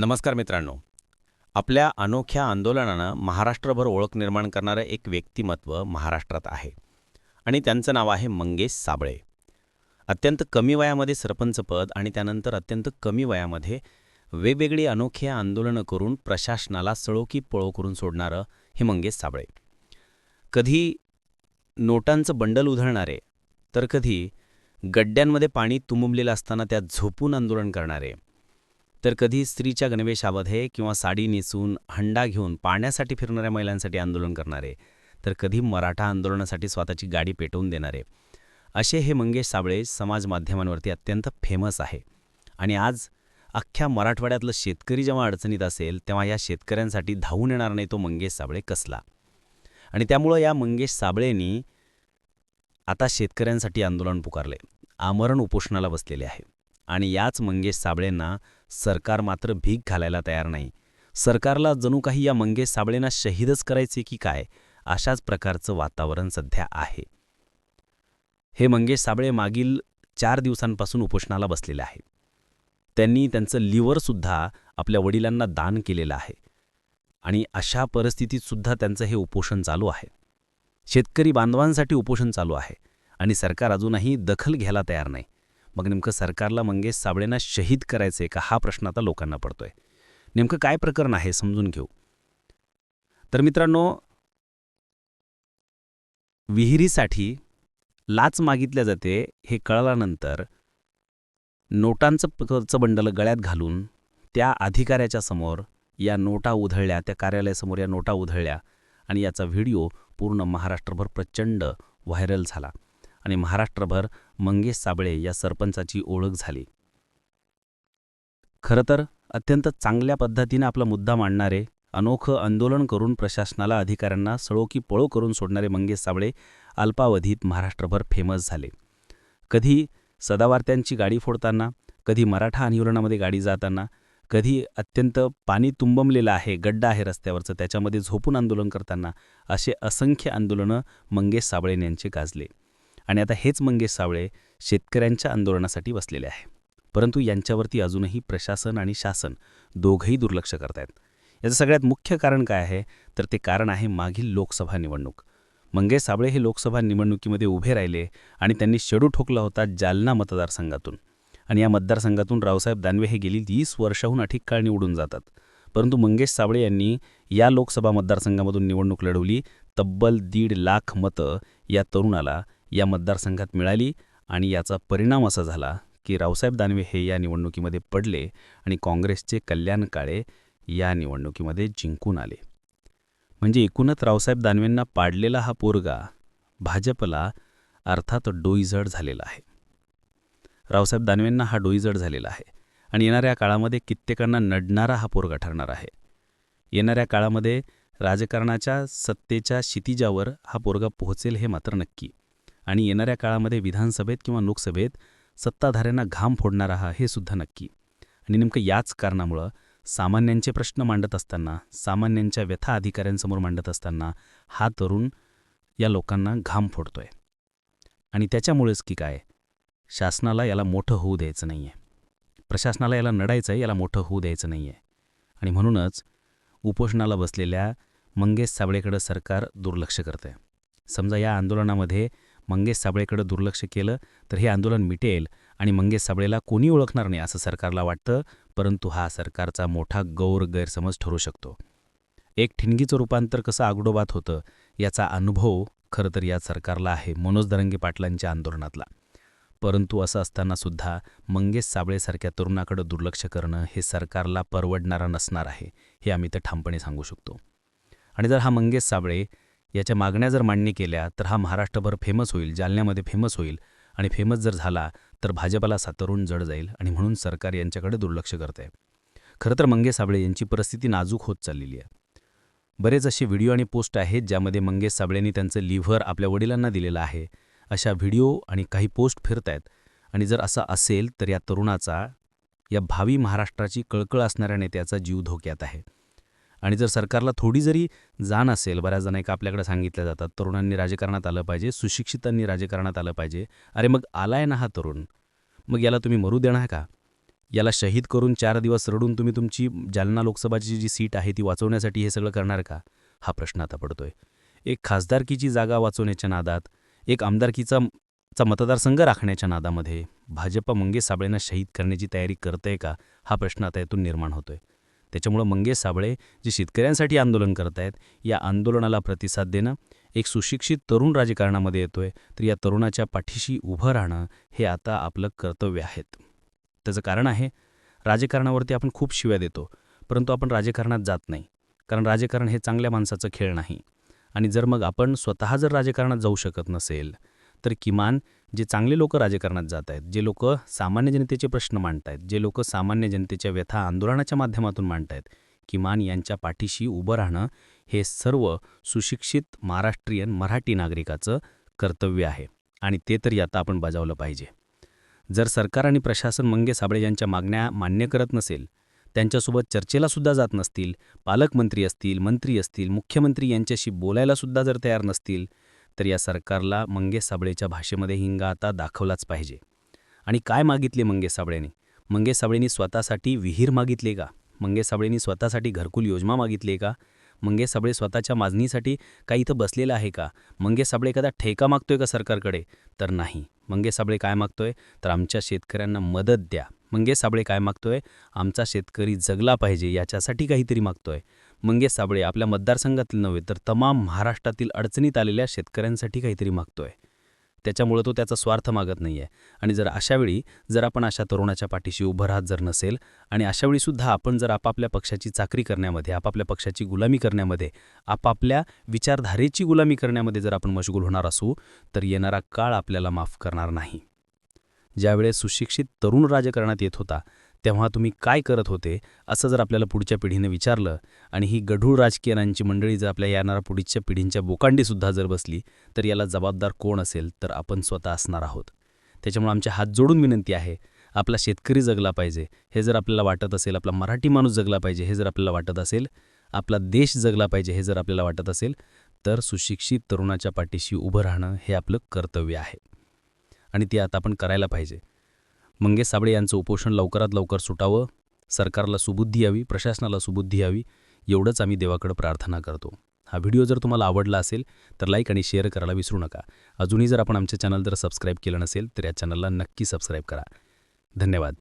नमस्कार मित्रांनो. आपल्या अनोख्या आंदोलनानं महाराष्ट्रभर ओळख निर्माण करणारं एक व्यक्तिमत्व महाराष्ट्रात आहे आणि त्यांचं नाव आहे मंगेश साबळे. अत्यंत कमी वयामध्ये सरपंचपद आणि त्यानंतर अत्यंत कमी वयामध्ये वेगवेगळी अनोखी आंदोलनं करून प्रशासनाला सळोकी पळो करून सोडणारं हे मंगेश साबळे. कधी नोटांचं बंडल उधळणारे तर कधी गड्ड्यांमध्ये पाणी तुंबलेलं असताना त्यात झोपून आंदोलन करणारे तर कधी स्त्रीच्या गणवेशामध्ये किंवा साडी नेसून हंडा घेऊन पाण्यासाठी फिरणाऱ्या महिलांसाठी आंदोलन करणारे तर कधी मराठा आंदोलनासाठी स्वतःची गाडी पेटवून देणारे. असे हे मंगेश साबळे समाज माध्यमांवरती अत्यंत फेमस आहे. आणि आज अख्ख्या मराठवाड्यातलं शेतकरी जेव्हा अडचणीत असेल तेव्हा या शेतकऱ्यांसाठी धावून येणार नाही तो मंगेश साबळे कसला? आणि त्यामुळं या मंगेश साबळेंनी आता शेतकऱ्यांसाठी आंदोलन पुकारले आमरण उपोषणाला बसलेले आहे. आणि याच मंगेश साबळेंना सरकार मात्र भीक घालायला तयार नाही. सरकारला जणू काही या मंगेश साबळेंना शहीदच करायचे की काय अशाच प्रकारचं वातावरण सध्या आहे. हे मंगेश साबळे मागील चार दिवसांपासून उपोषणाला बसलेले आहे त्यांनी त्यांचं लिव्हरसुद्धा आपल्या वडिलांना दान केलेलं आहे. आणि अशा परिस्थितीतसुद्धा त्यांचं हे उपोषण चालू आहे. शेतकरी बांधवांसाठी उपोषण चालू आहे आणि सरकार अजूनही दखल घ्यायला तयार नाही. मग नेमकं सरकारला मंगेश साबळेंना शहीद करायचे का? हा प्रश्न आता लोकांना पडतोय. नेमकं काय प्रकरण आहे समजून घेऊ. तर मित्रांनो विहिरीसाठी लाच मागितल्या जाते हे कळल्यानंतर नोटांचं बंडल गळ्यात घालून त्या अधिकाऱ्याच्या समोर या नोटा उधळल्या त्या कार्यालयासमोर या नोटा उधळल्या आणि याचा व्हिडिओ पूर्ण महाराष्ट्रभर प्रचंड व्हायरल झाला. आणि महाराष्ट्रभर मंगेश साबळे या सरपंचाची ओळख झाली. खरं तर अत्यंत चांगल्या पद्धतीने आपला मुद्दा मांडणारे अनोखं आंदोलन करून प्रशासनाला अधिकाऱ्यांना सळोकी पळो करून सोडणारे मंगेश साबळे अल्पावधीत महाराष्ट्रभर फेमस झाले. कधी सदावार्त्यांची गाडी फोडताना कधी मराठा आंदोलनामध्ये गाडी जाताना कधी अत्यंत पाणी तुंबमलेलं आहे गड्डा आहे रस्त्यावरचं त्याच्यामध्ये झोपून आंदोलन करताना असे असंख्य आंदोलनं मंगेश साबळे यांचे गाजले. आणि आता हेच मंगेश सावळे शेतकऱ्यांच्या आंदोलनासाठी बसलेले आहे परंतु यांच्यावरती अजूनही प्रशासन आणि शासन दोघंही दुर्लक्ष करत आहेत याचं सगळ्यात मुख्य कारण काय आहे? तर ते कारण आहे मागील लोकसभा निवडणूक. मंगेश साबळे हे लोकसभा निवडणुकीमध्ये उभे राहिले आणि त्यांनी शेडू ठोकला होता जालना मतदारसंघातून. आणि या मतदारसंघातून रावसाहेब दानवे हे गेली वीस वर्षाहून अधिक काळ निवडून जातात. परंतु मंगेश साबळे यांनी या लोकसभा मतदारसंघामधून निवडणूक लढवली. तब्बल दीड लाख मतं या तरुणाला या मतदारसंघात मिळाली आणि याचा परिणाम असा झाला की रावसाहेब दानवे हे या निवडणुकीमध्ये पडले आणि काँग्रेसचे कल्याण काळे या निवडणुकीमध्ये जिंकून आले. म्हणजे एकूणच रावसाहेब दानवेंना पाडलेला हा पोरगा भाजपला अर्थात डोईजड झालेला आहे. रावसाहेब दानवेंना हा डोईजड झालेला आहे आणि येणाऱ्या काळामध्ये कित्येकांना नडणारा हा पोरगा ठरणार आहे. येणाऱ्या काळामध्ये राजकारणाच्या सत्तेच्या क्षितिजावर हा पोरगा पोहोचेल हे मात्र नक्की. आणि येणाऱ्या काळामध्ये विधानसभेत किंवा लोकसभेत सत्ताधाऱ्यांना घाम फोडणारा हा हे सुद्धा नक्की. आणि नेमकं याच कारणामुळं सामान्यांचे प्रश्न मांडत असताना सामान्यांच्या व्यथा अधिकाऱ्यांसमोर मांडत असताना हा तरुण या लोकांना घाम फोडतोय. आणि त्याच्यामुळेच की काय शासनाला याला मोठं होऊ द्यायचं नाही आहे प्रशासनाला याला नडायचं आहे याला मोठं होऊ द्यायचं नाही आहे आणि म्हणूनच उपोषणाला बसलेल्या मंगेश साबळेकडं सरकार दुर्लक्ष करतं आहे समजा या आंदोलनामध्ये मंगेश साबळेकडं दुर्लक्ष केलं तर हे आंदोलन मिटेल आणि मंगेश साबळेला कोणी ओळखणार नाही असं सरकारला वाटतं परंतु हा सरकारचा मोठा गौर गैरसमज ठरू शकतो. एक ठिणगीचं रूपांतर कसं आगडोबात होतं याचा अनुभव खरं तर या सरकारला आहे मनोज दरंगे पाटलांच्या आंदोलनातला. परंतु असं असतानासुद्धा मंगेश साबळेसारख्या तरुणाकडं दुर्लक्ष करणं हे सरकारला परवडणारं नसणार आहे हे आम्ही तर ठामपणे सांगू शकतो. आणि जर हा मंगेश साबळे याच्या मागण्या जर मांडणी केल्या तर हा महाराष्ट्रभर फेमस होईल जालन्यामध्ये फेमस होईल आणि फेमस जर झाला तर भाजपाला सातरून जड जाईल आणि म्हणून सरकार यांच्याकडे दुर्लक्ष करत आहे खरं तर मंगेश साबळे यांची परिस्थिती नाजूक होत चाललेली आहे. बरेच असे व्हिडिओ आणि पोस्ट आहेत ज्यामध्ये मंगेश साबळेंनी त्यांचं लिव्हर आपल्या वडिलांना दिलेलं आहे. अशा व्हिडिओ आणि काही पोस्ट फिरत आहेत आणि जर असं असेल तर या तरुणाचा या भावी महाराष्ट्राची कळकळ असणाऱ्या नेत्याचा जीव धोक्यात आहे. आणि जर सरकारला थोडी जरी जाण असेल बऱ्याच जण एक आपल्याकडे सांगितल्या जातात तरुणांनी राजकारणात आलं पाहिजे सुशिक्षितांनी राजकारणात आलं पाहिजे. अरे मग आलाय ना हा तरुण? मग याला तुम्ही मरू देणार का? याला शहीद करून चार दिवस रडून तुम्ही तुमची जालना लोकसभाची जी सीट आहे ती वाचवण्यासाठी हे सगळं करणार का? हा प्रश्न आता पडतोय. एक खासदारकीची जागा वाचवण्याच्या नादात एक आमदारकीचा चा मतदारसंघ राखण्याच्या नादामध्ये भाजपा मंगेश साबळेंना शहीद करण्याची तयारी करते का? हा प्रश्न आता यातून निर्माण होतोय. त्याच्यामुळं मंगेश साबळे जे शेतकऱ्यांसाठी आंदोलन करत आहेत या आंदोलनाला प्रतिसाद देणं एक सुशिक्षित तरुण राजकारणामध्ये येतोय तर या तरुणाच्या पाठीशी उभं राहणं हे आता आपलं कर्तव्य आहेत. त्याचं कारण आहे राजकारणावरती आपण खूप शिव्या देतो परंतु आपण राजकारणात जात नाही कारण राजकारण हे चांगल्या माणसाचं खेळ नाही. आणि जर मग आपण स्वतः जर राजकारणात जाऊ शकत नसेल तर किमान जे चांगले लोक राजकारणात जात आहेत जे लोक सामान्य जनतेचे प्रश्न मांडत आहेत जे लोक सामान्य जनतेच्या व्यथा आंदोलनाच्या माध्यमातून मांडत आहेत किमान यांच्या पाठीशी उभं राहणं हे सर्व सुशिक्षित महाराष्ट्रीयन मराठी नागरिकाचं कर्तव्य आहे आणि ते तरी आता आपण बजावलं पाहिजे. जर सरकार आणि प्रशासन मंगे साबळे यांच्या मागण्या मान्य करत नसेल त्यांच्यासोबत चर्चेलासुद्धा जात नसतील पालकमंत्री असतील मंत्री असतील मुख्यमंत्री यांच्याशी बोलायलासुद्धा जर तयार नसतील तर या सरकारला मंगेश साबळेच्या भाषेमध्ये हिंगा आता दाखवलाच पाहिजे. आणि काय मागितले मंगेश साबळेने? मंगेश साबळेंनी स्वतःसाठी विहीर मागितले का? मंगेश साबळेंनी स्वतःसाठी घरकुल योजना मागितली का? मंगेश साबळे स्वतःच्या मागणीसाठी काही इथं बसलेला आहे का? मंगेश साबळे एखादा ठेका मागतोय का सरकारकडे? तर नाही. मंगेश साबळे काय मागतोय? तर आमच्या शेतकऱ्यांना मदत द्या. मंगेश साबळे काय मागतोय? आमचा शेतकरी जगला पाहिजे याच्यासाठी काहीतरी मागतोय. मंगेश साबळे आपल्या मतदारसंघातील नव्हे तर तमाम महाराष्ट्रातील अडचणीत आलेल्या शेतकऱ्यांसाठी काहीतरी मागतोय. त्याच्यामुळं तो त्याचा स्वार्थ मागत नाही आहे आणि जर अशावेळी जर आपण अशा तरुणाच्या पाठीशी उभं राहत जर नसेल आणि अशावेळीसुद्धा आपण जर आपापल्या पक्षाची चाकरी करण्यामध्ये आपापल्या पक्षाची गुलामी करण्यामध्ये आपापल्या विचारधारेची गुलामी करण्यामध्ये जर आपण मशगूल होणार असू तर येणारा काळ आपल्याला माफ करणार नाही. ज्यावेळेस सुशिक्षित तरुण राजकारणात येत होता तेव्हा तुम्ही काय करत होते असं जर आपल्याला पुढच्या पिढीने विचारलं आणि ही गढूळ राजकीयनांची मंडळी जर आपल्या येणाऱ्या पुढच्या पिढींच्या बोकांडीसुद्धा जर बसली तर याला जबाबदार कोण असेल तर आपण स्वतः असणार आहोत. त्याच्यामुळे आमच्या हात जोडून विनंती आहे आपला शेतकरी जगला पाहिजे हे जर आपल्याला वाटत असेल आपला मराठी माणूस जगला पाहिजे हे जर आपल्याला वाटत असेल आपला देश जगला पाहिजे हे जर आपल्याला वाटत असेल तर सुशिक्षित तरुणाच्या पाठीशी उभं राहणं हे आपलं कर्तव्य आहे. आणि ते आता आपण करायला पाहिजे. मंगेश साबळे यांचं उपोषण लवकरात लवकर सुटावं सरकारला सुबुद्धी यावी प्रशासनाला सुबुद्धी यावी एवढंच आम्ही देवाकडं प्रार्थना करतो. हा व्हिडिओ जर तुम्हाला आवडला असेल तर लाईक आणि शेअर करायला विसरू नका. अजूनही जर आपण आमचे चॅनल जर सबस्क्राईब केलं नसेल तर या चॅनलला नक्की सबस्क्राईब करा. धन्यवाद.